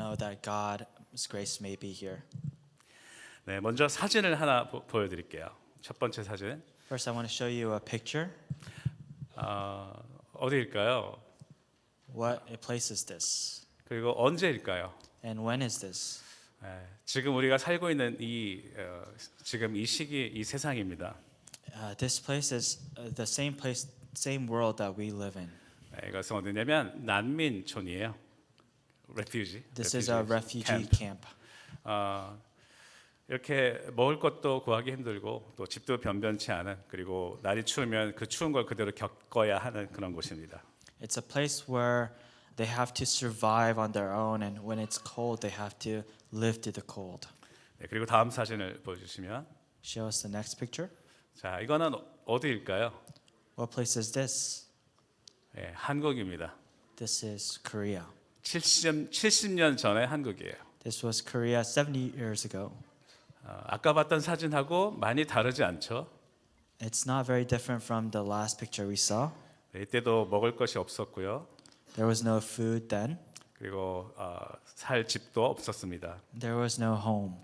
know that God's grace may be here. 네, 먼저 사진을 하나 보, 보여드릴게요. 첫 번째 사진 First, I want to show you a picture. 어, 어디일까요? What place is this? 그리고 언제일까요? And when is this? 네, 지금 우리가 살고 있는 이 어, 지금 이 시기 이 세상입니다. Uh, this place is uh, the same place, same world that we live in. 네, 이것은 어디냐면 난민촌이에요. Refugee. This is a refugee camp. camp. 어, 이렇게 먹을 것도 구하기 힘들고 또 집도 변변치 않은 그리고 날이 추우면 그 추운 걸 그대로 겪어야 하는 그런 곳입니다. It's a place where they have to survive on their own, and when it's cold, they have to live through the cold. 네, 그리고 다음 사진을 보여주시면 Show us the next picture. 자 이거는 어디일까요? What place is this? 네, 한국입니다. This is Korea. 70, 70년 전의 한국이에요. This was Korea 70 years ago. 어, 아까 봤던 사진하고 많이 다르지 않죠? It's not very different from the last picture we saw. 네, 이때도 먹을 것이 없었고요. There was no food then. 그리고 어, 살 집도 없었습니다. There was no home.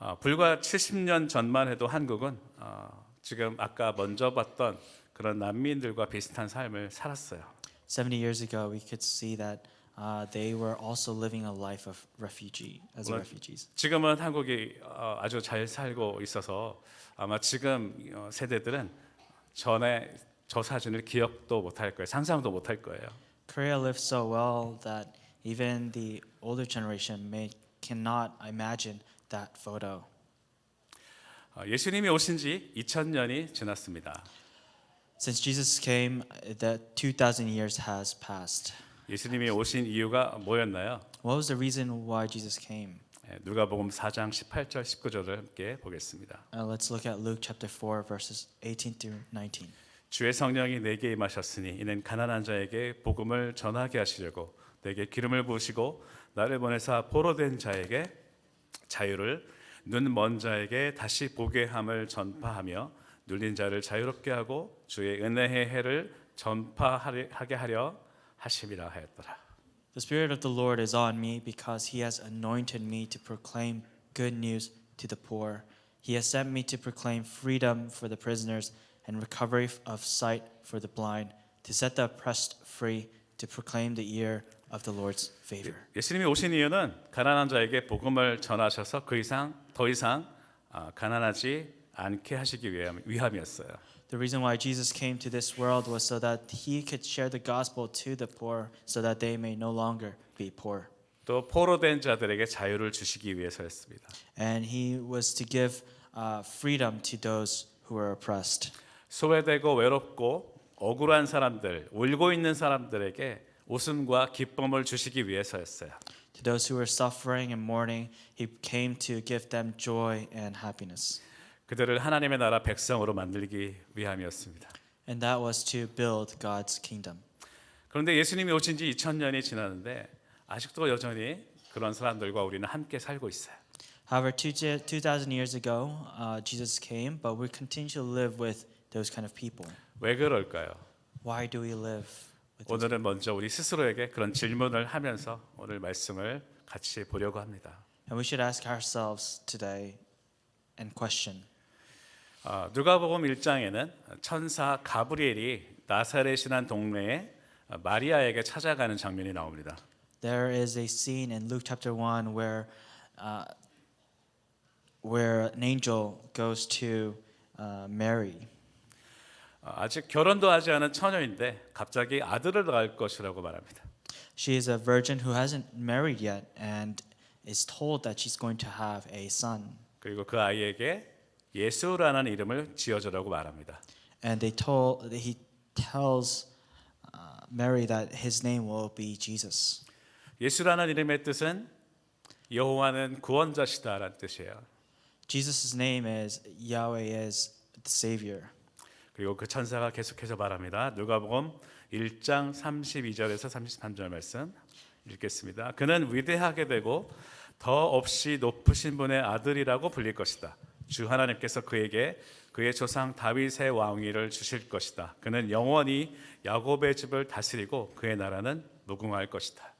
어, 불과 70년 전만 해도 한국은 어, 지금 아까 먼저 봤던 그런 난민들과 비슷한 삶을 살았어요. 70 years ago, we could see that uh, they were also living a life of refugee as Well, refugees. 지금은 한국이 어, 아주 잘 살고 있어서 아마 지금 어, 세대들은 전에 저 사진을 기억도 못할 거예요. 상상도 못할 거예요. Korea lives so well that even the older generation may cannot imagine that photo. 어, 예수님이 오신 지 2000년이 지났습니다. Since Jesus came, the 2,000 years has passed. 예수님이 오신 이유가 뭐였나요? What was the reason why Jesus came? 예, 누가복음 4장 18절 19절을 함께 보겠습니다. Uh, let's look at Luke chapter 4, verses 18 through 19. 주의 성령이 내게 임하셨으니 이는 가난한 자에게 복음을 전하게 하시려고 내게 기름을 부으시고 나를 보내사 포로된 자에게 자유를 눈먼 자에게 다시 보게 함을 전파하며 눌린 자를 자유롭게 하고 주의 은혜의 해를 전파하게 하려 하심이라 하였더라. The Spirit of the Lord is on me because He has anointed me to proclaim good news to the poor. He has sent me to proclaim freedom for the prisoners and recovery of sight for the blind, to set the oppressed free, to proclaim the year of the Lord's favor. 예수님이 오신 이유는 가난한 자에게 복음을 전하셔서 그 이상 더 이상 아, 가난하지 않게 하시기 위함, 위함이었어요. The reason why Jesus came to this world was so that He could share the gospel to the poor, so that they may no longer be poor. 또 포로된 자들에게 자유를 주시기 위해서였습니다. And He was to give uh, freedom to those who were oppressed. 소외되고 외롭고 억울한 사람들, 울고 있는 사람들에게 웃음과 기쁨을 주시기 위해서였어요. To those who were suffering and mourning, he came to give them joy and happiness. 그들을 하나님의 나라 백성으로 만들기 위함이었습니다. And that was to build God's kingdom. 그런데 예수님이 오신 지 2000년이 지났는데 아직도 여전히 그런 사람들과 우리는 함께 살고 있어요. However, two, 2,000 years ago, uh, Jesus came, but we continue to live with those kind of people. 왜 그럴까요? Why do we live with? 오늘은 먼저 우리 스스로에게 그런 질문을 하면서 오늘 말씀을 같이 보려고 합니다. And we should ask ourselves today and question. 어, 누가복음 1장에는 천사 가브리엘이 나사렛이란 동네에 마리아에게 찾아가는 장면이 나옵니다. There is a scene in Luke chapter 1 where, uh, where an angel goes to uh, Mary. 어, 아직 결혼도 하지 않은 처녀인데 갑자기 아들을 낳을 것이라고 말합니다. She is a virgin who hasn't married yet and is told that she's going to have a son. 그리고 그 아이에게 예수라는 이름을 지어주라고 말합니다. And they told he tells uh, Mary that his name will be Jesus. 예수라는 이름의 뜻은 여호와는 구원자시다라는 뜻이에요. Jesus' name is Yahweh is the Savior. 그리고 그 천사가 계속해서 말합니다. 누가복음 1장 32절에서 33절 말씀 읽겠습니다. 그는 위대하게 되고 더 없이 높으신 분의 아들이라고 불릴 것이다. 주 하나님께서 그에게 그의 조상 다윗의 왕위를 주실 것이다. 그는 영원히 야곱의 집을 다스리고 그의 나라는 무궁할 것이다.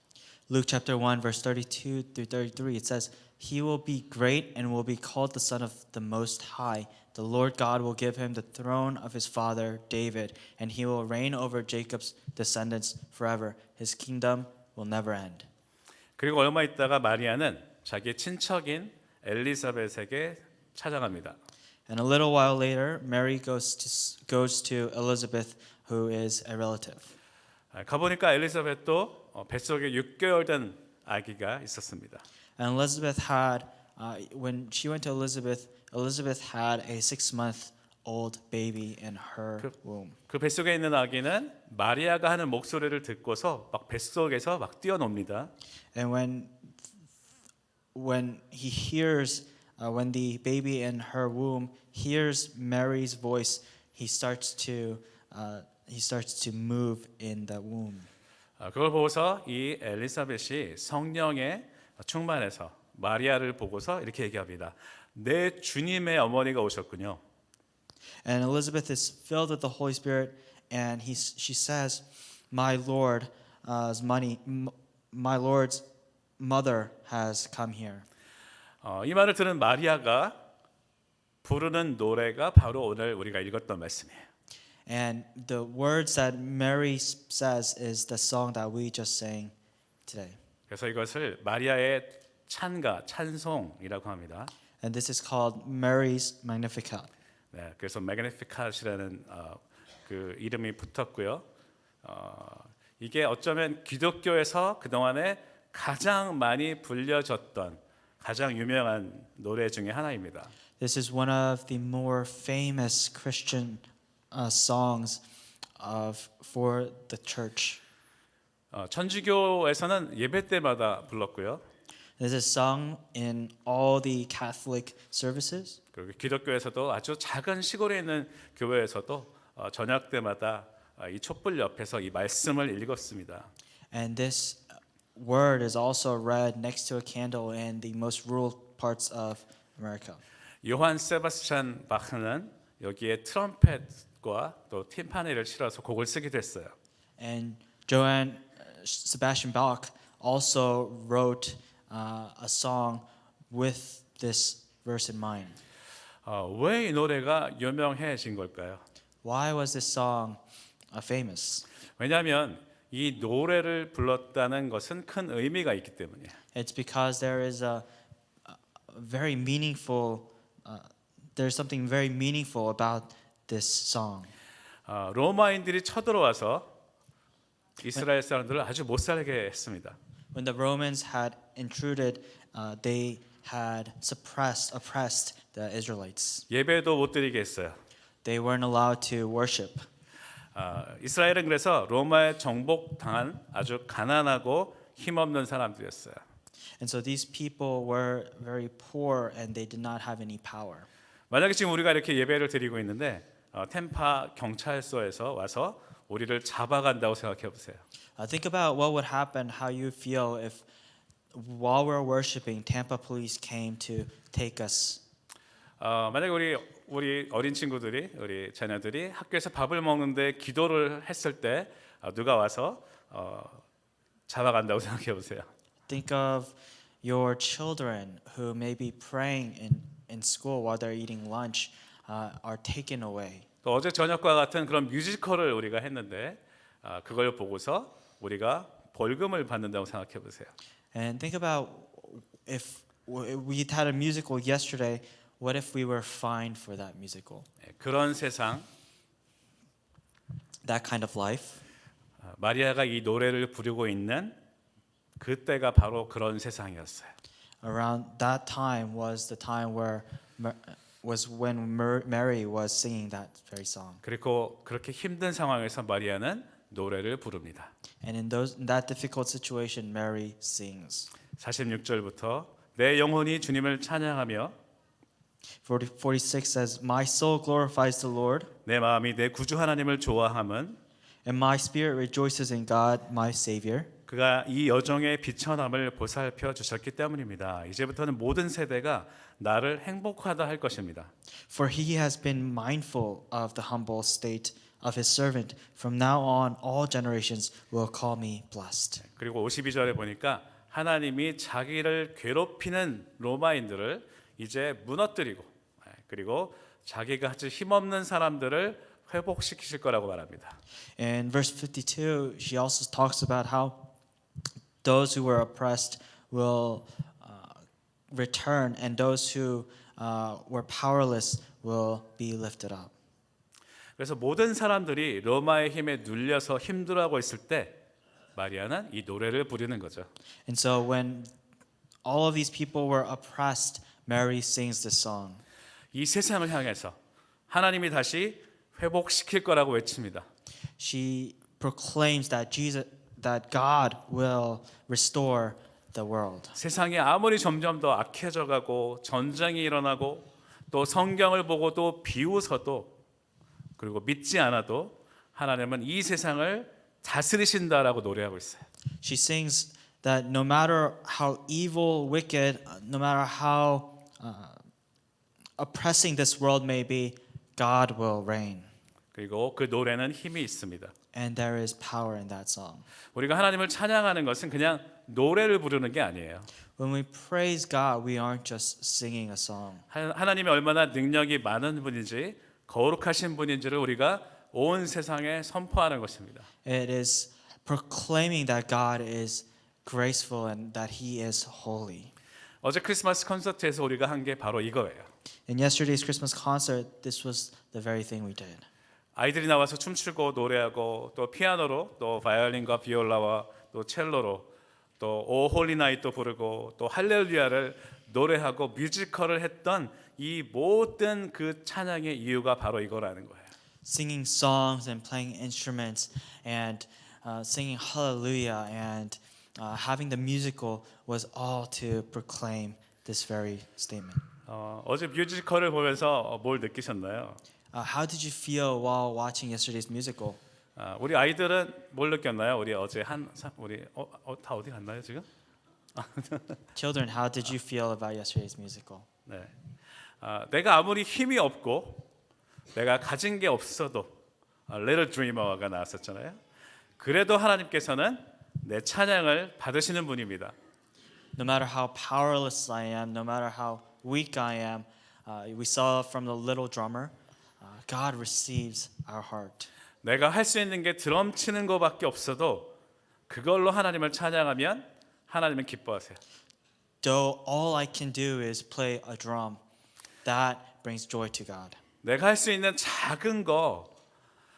Luke chapter 1 verse 32 through 33 it says he will be great and will be called the son of the most high the lord god will give him the throne of his father david and he will reign over jacob's descendants forever his kingdom will never end 그리고 얼마 있다가 마리아는 자기 친척인 엘리사벳에게 찾아갑니다. and a little while later mary goes to goes to elizabeth who is a relative 아, 가보니까 엘리사벳도 어, 뱃속에 6개월 된 아기가 있었습니다. and elizabeth had uh, when she went to elizabeth elizabeth had a six month old baby in her 그- womb 그 뱃속에 있는 아기는 마리아가 하는 목소리를 듣고서 막 뱃속에서 막 뛰어놉니다. And when when he hears uh, when the baby in her womb hears Mary's voice, he starts to uh, he starts to move in the womb. 아, 그걸 보고서 이 엘리사벳이 성령에 충만해서 마리아를 보고서 이렇게 얘기합니다. 내 주님의 어머니가 오셨군요. And Elizabeth is filled with the Holy Spirit, and he she says, "My Lord's money, m- my Lord's mother has come here." 어, 이 말을 들은 마리아가 부르는 노래가 바로 오늘 우리가 읽었던 말씀이에요. And the words that Mary says is the song that we just sang today. 그래서 이것을 마리아의 찬가, 찬송이라고 합니다. And this is called Mary's Magnificat. 네, 그래서 매그니피카시라는 어, 그 이름이 붙었고요. 어, 이게 어쩌면 기독교에서 그 동안에 가장 많이 불려졌던 가장 유명한 노래 중에 하나입니다. This is one of the more famous Christian uh, songs of for the church. 어, 천주교에서는 예배 때마다 불렀고요. This is sung in all the Catholic services, 그리고 기독교에서도 아주 작은 시골에 있는 교회에서도 어, 저녁 때마다 어, 이 촛불 옆에서 이 말씀을 읽었습니다. and this word is also read next to a candle in the most rural parts of America. 요한 세바스찬 바흐는 여기에 트럼펫과 또 팀파니를 실어서 곡을 쓰기도 했어요. And Johann uh, Sebastian Bach also wrote uh, a song with this verse in mind. 어, 왜 이 노래가 유명해진 걸까요? Why was this song uh, famous? 왜냐하면 이 노래를 불렀다는 것은 큰 의미가 있기 때문이에요. It's because there is a, very meaningful, uh, there's something very meaningful about this song. 어, 로마인들이 쳐들어와서 이스라엘 사람들을 아주 못 살게 했습니다. When the Romans had intruded, uh, they had suppressed, oppressed the Israelites. 예배도 못 드리게 했어요. They weren't allowed to worship. 아, 이스라엘은 그래서 로마에 정복당한 아주 가난하고 힘없는 사람들이었어요. And so these people were very poor and they did not have any power. 만약에 지금 우리가 이렇게 예배를 드리고 있는데 어, 템파 경찰서에서 와서 우리를 잡아간다고 생각해 보세요. Uh, think about what would happen, how you feel if while we're worshiping, Tampa police came to take us. 어, 만약에 우리 우리 어린 친구들이 우리 자녀들이 학교에서 밥을 먹는데 기도를 했을 때 어, 누가 와서 어, 잡아간다고 생각해 보세요. Think of your children who may be praying in, in school while they're eating lunch uh, are taken away. 또 어제 저녁과 같은 그런 뮤지컬을 우리가 했는데 아, 그걸 보고서 우리가 벌금을 받는다고 생각해 보세요. And think about if we had a musical yesterday, what if we were fined for that musical? 예, 그런 세상 That kind of life. 아, 마리아가 이 노래를 부르고 있는 그때가 바로 그런 세상이었어요. Around that time was the time where Mar- was when Mer- Mary was singing that very song. 그리고 그렇게 힘든 상황에서 마리아는 노래를 부릅니다. And in those in that difficult situation, Mary sings. 46절부터 내 영혼이 주님을 찬양하며 40, 46 says, My soul glorifies the Lord, 내 마음이 내 구주 하나님을 좋아함은 and my spirit rejoices in God, my Savior. 그가 이 여정의 비천함을 보살펴 주셨기 때문입니다. 이제부터는 모든 세대가 나를 행복하다 할 것입니다. For he has been mindful of the humble state of his servant. From now on, all generations will call me blessed. 그리고 52절에 보니까 하나님이 자기를 괴롭히는 로마인들을 이제 무너뜨리고 예, 그리고 자기가 아주 힘없는 사람들을 회복시키실 거라고 말합니다. In verse 52, she also talks about how those who were oppressed will uh, return, and those who uh, were powerless will be lifted up. 그래서 모든 사람들이 로마의 힘에 눌려서 힘들어하고 있을 때 마리아는 이 노래를 부르는 거죠. And so, when all of these people were oppressed, Mary sings this song. 이 세상을 향해서 하나님이 다시 회복시킬 거라고 외칩니다. She proclaims that Jesus, that God will restore the world. 세상이 아무리 점점 더 악해져 가고 전쟁이 일어나고 또 성경을 보고 또 비웃어도 그리고 믿지 않아도 하나님은 이 세상을 다스리신다라고 노래하고 있어요. She sings that no matter how evil, wicked, uh, no matter how uh, oppressing this world may be, God will reign. 그리고 그 노래는 힘이 있습니다. And there is power in that song. 우리가 하나님을 찬양하는 것은 그냥 노래를 부르는 게 아니에요. When we praise God, we aren't just singing a song. 하- 하나님이 얼마나 능력이 많은 분인지 거룩하신 분인지를 우리가 온 세상에 선포하는 것입니다. It is proclaiming that God is graceful and that He is holy. 어제 크리스마스 콘서트에서 우리가 한 게 바로 이거예요. In yesterday's Christmas concert, this was the very thing we did. 아이들이 나와서 춤추고 노래하고 또 피아노로 또 바이올린과 비올라와 또 첼로로 또 오 홀리 나잇도 부르고 또 할렐루야를 노래하고 뮤지컬을 했던 이 모든 그 찬양의 이유가 바로 이거라는 거예요. Singing songs and playing instruments and uh, singing hallelujah and uh, having the musical was all to proclaim this very statement. 어, 어제 뮤지컬을 보면서 뭘 느끼셨나요? Uh, how did you feel while watching yesterday's musical? 아, 우리 아이들은 뭘 느꼈나요? 우리 어제 한 사- 우리 어, 어, 다 어디 갔나요 지금? Children, how did you feel about yesterday's musical? 네. 아, 내가 아무리 힘이 없고 내가 가진 게 없어도 아, Little Dreamer가 나왔었잖아요. 그래도 하나님께서는 내 찬양을 받으시는 분입니다. No matter how powerless I am, no matter how weak I am, uh, we saw from the little drummer, uh, God receives our heart. 내가 할 수 있는 게 드럼 치는 거밖에 없어도 그걸로 하나님을 찬양하면 하나님은 기뻐하세요. Though all I can do is play a drum, that brings joy to God. 내가 할 수 있는 작은 거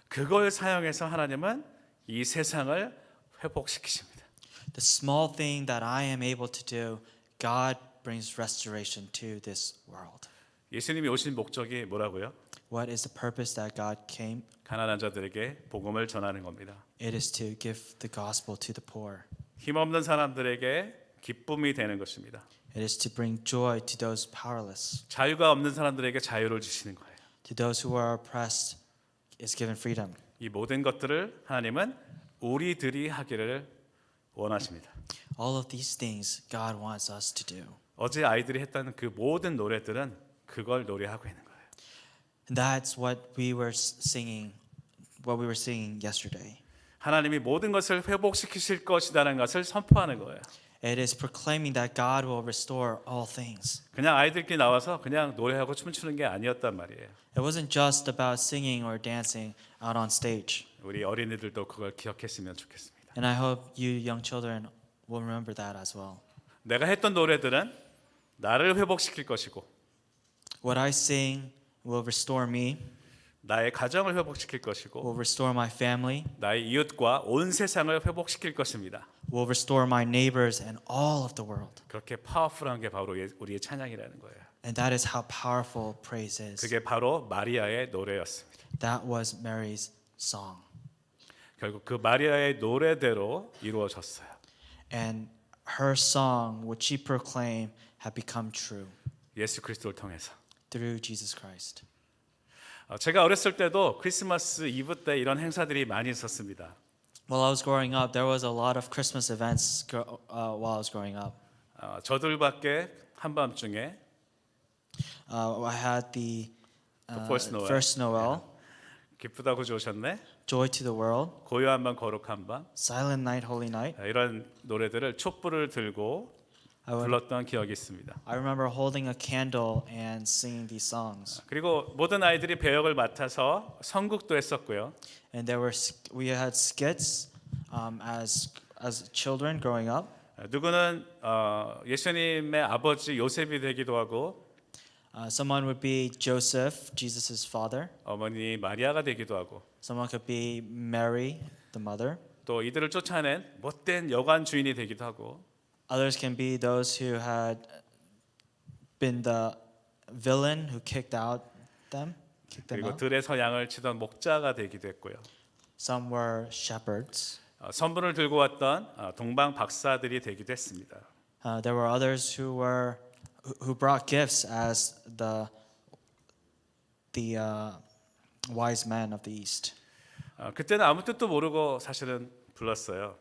그걸 사용해서 하나님은 이 세상을 회복시키십니다. The small thing that I am able to do, God brings restoration to this world. 예수님이 오신 목적이 뭐라고요? What is the purpose that God came? 가난한 자들에게 복음을 전하는 겁니다. It is to give the gospel to the poor. 힘없는 사람들에게 기쁨이 되는 것입니다. It is to bring joy to those powerless. 자유가 없는 사람들에게 자유를 주시는 거예요. To those who are oppressed is given freedom. 이 모든 것들을 하나님은 우리들이 하기를 원하십니다. All of these things God wants us to do. 어제 아이들이 했던 그 모든 노래들은 그걸 노래하고 있는 거예요. That's what we were singing, what we were singing yesterday. 하나님이 모든 것을 회복시키실 것이라는 것을 선포하는 거예요. It is proclaiming that God will restore all things. 그냥 아이들끼리 나와서 그냥 노래하고 춤추는 게 아니었단 말이에요. It wasn't just about singing or dancing out on stage. 우리 어린이들도 그걸 기억했으면 좋겠습니다. And I hope you young children will remember that as well. 내가 했던 노래들은 나를 회복시킬 것이고 What I sing will restore me, 나의 가정을 회복시킬 것이고 will restore my family, 나의 이웃과 온 세상을 회복시킬 것입니다. will restore my neighbors and all of the world. 그렇게 파워풀한 게 바로 예- 우리의 찬양이라는 거예요. And that is how powerful praise is. 그게 바로 마리아의 노래였습니다. That was Mary's song. 결국 그 마리아의 노래대로 이루어졌어요. And her song, which she proclaimed, had become true 예수 그리스도를 통해서. through Jesus Christ. 어, 제가 어렸을 때도 크리스마스 이브 때 이런 행사들이 많이 있었습니다. While I was growing up, there was a lot of Christmas events gro- uh, while I was growing up. 어, 저들밖에 한밤중에 Uh, I had the uh, first Noel. first Noel. 기쁘다고 좋으셨네. Joy to the World, 고요한 밤 거룩한 밤 Silent Night, Holy Night. 아, 이런 노래들을 촛불을 들고 불렀던 기억이 있습니다. I remember holding a candle and singing these songs. 그리고 모든 아이들이 배역을 맡아서 선국도 했었고요. And there were we had skits um, as as children growing up. 아, 누구는 어, 예수님의 아버지 요셉이 되기도 하고 Uh, someone would be Joseph, Jesus' father. 어머니 마리아가 되기도 하고 Someone could be Mary, the mother. 또 이들을 쫓아낸 못된 여관 주인이 되기도 하고 Others can be those who had been the villain who kicked out them, kicked them 그리고 out. 들에서 양을 치던 목자가 되기도 했고요. Some were shepherds. 어, 선물을 들고 왔던 어, 동방 박사들이 되기도 했습니다. Uh, there were others who were who- who brought gifts as the the uh, wise men of the east. 어, 그때는 아무 뜻도 모르고 사실은 불렀어요.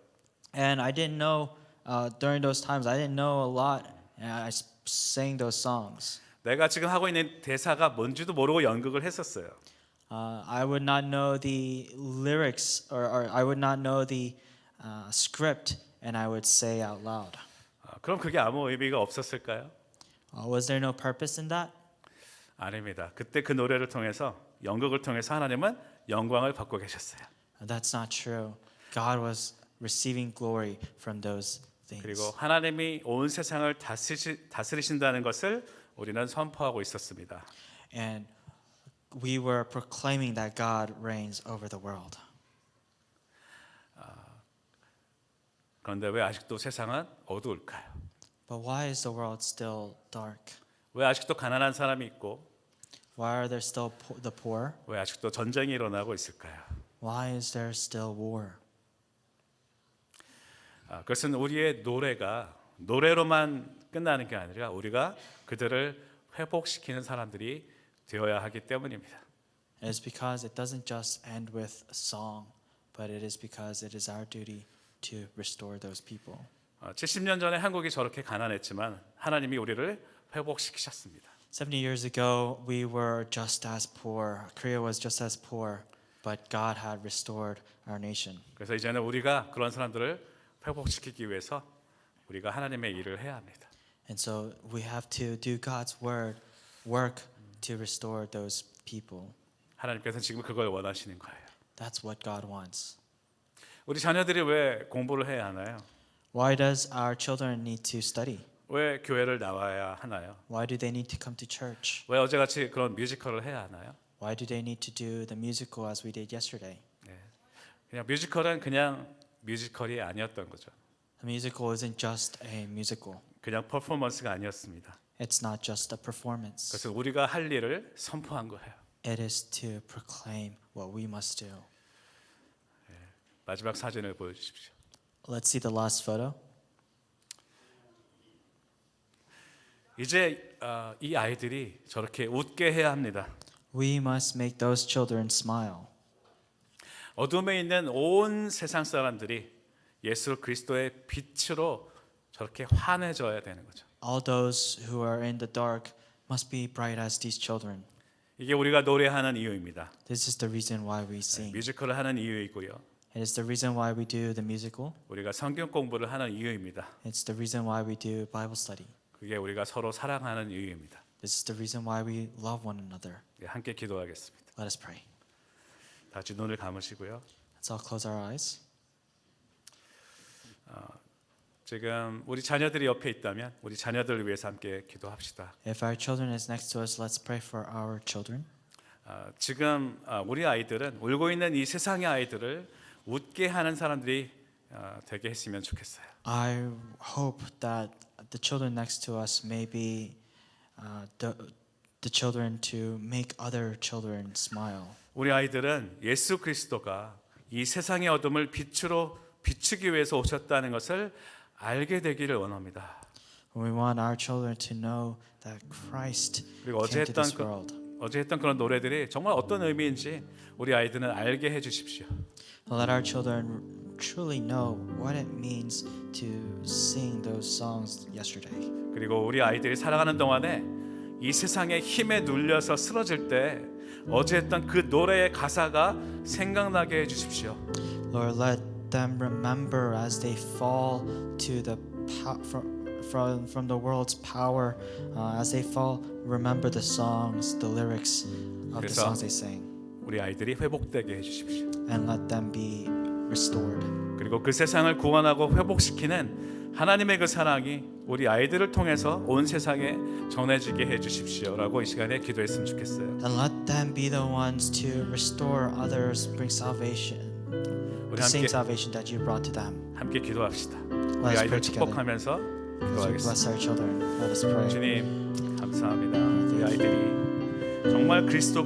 And I didn't know uh, during those times. I didn't know a lot, and I s- sang those songs. 내가 지금 하고 있는 대사가 뭔지도 모르고 연극을 했었어요. Uh, I would not know the lyrics, or, or I would not know the uh, script, and I would say out loud. 어, 그럼 그게 아무 의미가 없었을까요? Uh, was there no purpose in that? 아닙니다. 그때 그 노래를 통해서 연극을 통해서 하나님은 영광을 받고 계셨어요. Uh, That's not true. God was receiving glory from those things. 그리고 하나님이 온 세상을 다스리시, 다스리신다는 것을 우리는 선포하고 있었습니다. And we were proclaiming that God reigns over the world. 그런데 왜 아직도 세상은 어두울까요? But why is the world still dark? 왜 아직도 가난한 사람이 있고 Why are there still po- the poor? 왜 아직도 전쟁이 일어나고 있을까요? Why is there still war? 아, 그것은 우리의 노래가 노래로만 끝나는 게 아니라 우리가 그들을 회복시키는 사람들이 되어야 하기 때문입니다. It is because it doesn't just end with a song, but it is because it is our duty to restore those people. 어, 70년 전에 한국이 저렇게 가난했지만 하나님이 우리를 회복시키셨습니다. 70 years ago, we were just as poor. Korea was just as poor, but God had restored our nation. 그래서 이제는 우리가 그런 사람들을 회복시키기 위해서 우리가 하나님의 일을 해야 합니다. And so we have to do God's word, work to restore those people. 하나님께서 지금 그걸 원하시는 거예요. That's what God wants. 우리 자녀들이 왜 공부를 해야 하나요? Why does our children need to study? 왜 교회를 나와야 하나요? Why do they need to come to church? 왜 어제같이 그런 뮤지컬을 해야 하나요? Why do they need to do the musical as we did yesterday? 그냥 뮤지컬은 그냥 뮤지컬이 아니었던 거죠. The musical isn't just a musical. 그냥 퍼포먼스가 아니었습니다. It's not just a performance. 그래서 우리가 할 일을 선포한 거예요. It is to proclaim what we must do. 마지막 사진을 보여주십시오. Let's see the last photo. 이제 어, 이 아이들이 저렇게 웃게 해야 합니다. We must make those children smile. 어둠에 있는 온 세상 사람들이 예수 그리스도의 빛으로 저렇게 환해져야 되는 거죠. All those who are in the dark must be bright as these children. 이게 우리가 노래하는 이유입니다. This is the reason why we sing. 뮤지컬을 하는 이유이고요. It is the reason why we do the musical. 우리가 성경 공부를 하는 이유입니다. It's the reason why we do Bible study. 그게 우리가 서로 사랑하는 이유입니다. This is the reason why we love one another. 예, 함께 기도하겠습니다. Let us pray. 다 같이 눈을 감으시고요. Let's all close our eyes. 지금 우리 자녀들이 옆에 있다면 우리 자녀들을 위해서 함께 기도합시다. If our children is next to us, let's pray for our children. 아, 지금 아, 우리 아이들은 울고 있는 이 세상의 아이들을 웃게 하는 사람들이 아, 되게 했으면 좋겠어요. I hope that the children next to us may be uh, the, the children to make other children smile. 우리 아이들은 예수 그리스도가 이 세상의 어둠을 빛으로 비추기 위해서 오셨다는 것을 알게 되기를 원합니다. We want our children to know that Christ 그리고 어제 came to this 했던 그- world. 어제 했던 그런 노래들이 정말 어떤 의미인지 우리 아이들은 알게 해 주십시오. Let our children truly know what it means to sing those songs yesterday. 그리고 우리 아이들이 살아가는 동안에 이 세상의 힘에 눌려서 쓰러질 때 어제 했던 그 노래의 가사가 생각나게 해 주십시오. Lord, let them remember as they fall to the from, from from the world's power, uh, as they fall, remember the songs, the lyrics of the 그래서- songs they sang, 우리 아이들이 회복되게 해 주십시오. and let them be restored. 그리고 그 세상을 구원하고 회복시키는 하나님의 그 사랑이 우리 아이들을 통해서 온 세상에 전해지게 해 주십시오라고 이 시간에 기도했으면 좋겠어요. And let them be the ones to restore others, bring salvation, 우리 the same 함께 salvation that you brought to them. 함께 기도합시다. Let 우리 us 아이들 pray together. 축복하면서 기도하겠습니다. bless our children, let us pray. 주님 감사합니다. 우리 아이들이 정말 그리스도